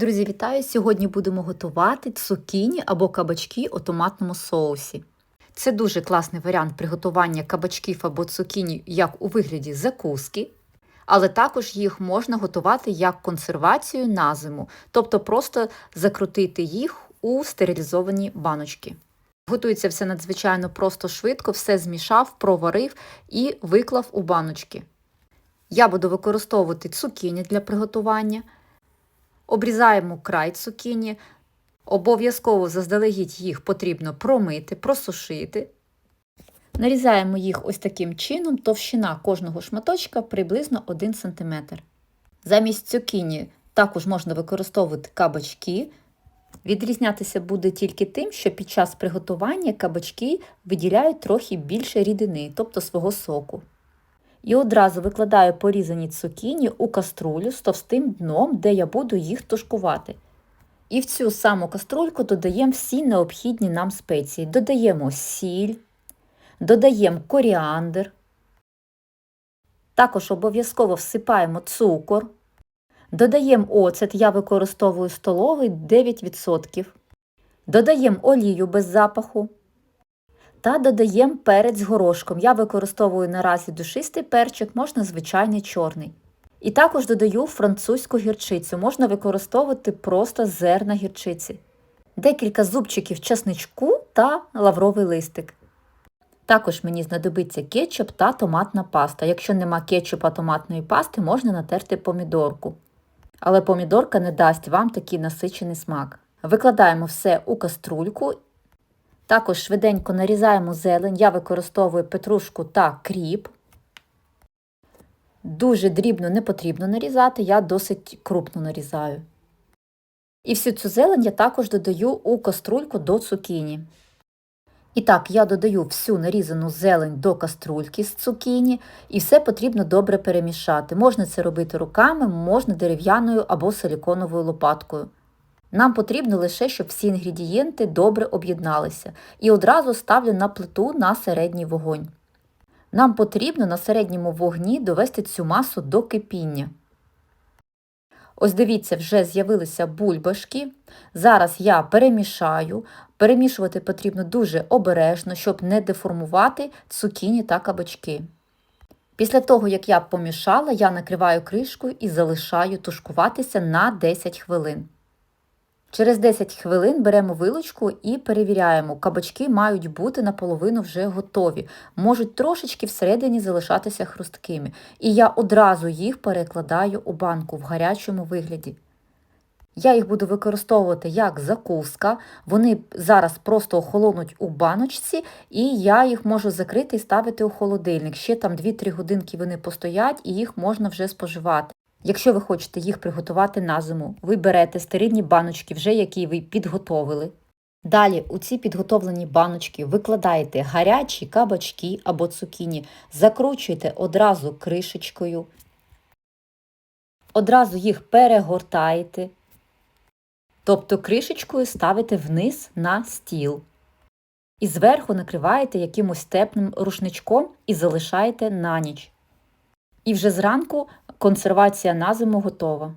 Друзі, вітаю! Сьогодні будемо готувати цукіні або кабачки у томатному соусі. Це дуже класний варіант приготування кабачків або цукіні як у вигляді закуски, але також їх можна готувати як консервацію на зиму, тобто просто закрутити їх у стерилізовані баночки. Готується все надзвичайно просто швидко, все змішав, проварив і виклав у баночки. Я буду використовувати цукіні для приготування. Обрізаємо край цукіні, обов'язково заздалегідь їх потрібно промити, просушити. Нарізаємо їх ось таким чином, товщина кожного шматочка приблизно 1 см. Замість цукіні також можна використовувати кабачки. Відрізнятися буде тільки тим, що під час приготування кабачки виділяють трохи більше рідини, тобто свого соку. І одразу викладаю порізані цукіні у каструлю з товстим дном, де я буду їх тушкувати. І в цю саму каструльку додаємо всі необхідні нам спеції. Додаємо сіль, додаємо коріандр, також обов'язково всипаємо цукор, додаємо оцет, я використовую столовий 9%, додаємо олію без запаху. Та додаємо перець горошком. Я використовую наразі душистий перчик, можна звичайний чорний. І також додаю французьку гірчицю, можна використовувати просто зерна гірчиці, декілька зубчиків чесничку та лавровий листик. Також мені знадобиться кетчуп та томатна паста. Якщо нема кетчупа томатної пасти, можна натерти помідорку. Але помідорка не дасть вам такий насичений смак. Викладаємо все у каструльку також швиденько нарізаємо зелень, я використовую петрушку та кріп. Дуже дрібно не потрібно нарізати, я досить крупно нарізаю. І всю цю зелень я також додаю у каструльку до цукіні. І так, я додаю всю нарізану зелень до каструльки з цукіні, і все потрібно добре перемішати. Можна це робити руками, можна дерев'яною або силіконовою лопаткою. Нам потрібно лише, щоб всі інгредієнти добре об'єдналися, і одразу ставлю на плиту на середній вогонь. Нам потрібно на середньому вогні довести цю масу до кипіння. Ось дивіться, вже з'явилися бульбашки. Зараз я перемішаю. Перемішувати потрібно дуже обережно, щоб не деформувати цукіні та кабачки. Після того, як я помішала, я накриваю кришкою і залишаю тушкуватися на 10 хвилин. Через 10 хвилин беремо вилочку і перевіряємо, кабачки мають бути наполовину вже готові, можуть трошечки всередині залишатися хрусткими. І я одразу їх перекладаю у банку в гарячому вигляді. Я їх буду використовувати як закуска, вони зараз просто охолонуть у баночці, і я їх можу закрити і ставити у холодильник. Ще там 2-3 годинки вони постоять і їх можна вже споживати. Якщо ви хочете їх приготувати на зиму, ви берете стерильні баночки, вже які ви підготовили. Далі у ці підготовлені баночки викладаєте гарячі кабачки або цукіні, закручуєте одразу кришечкою, одразу їх перегортаєте, тобто кришечкою ставите вниз на стіл. І зверху накриваєте якимось теплим рушничком і залишаєте на ніч. І вже зранку консервація на зиму готова.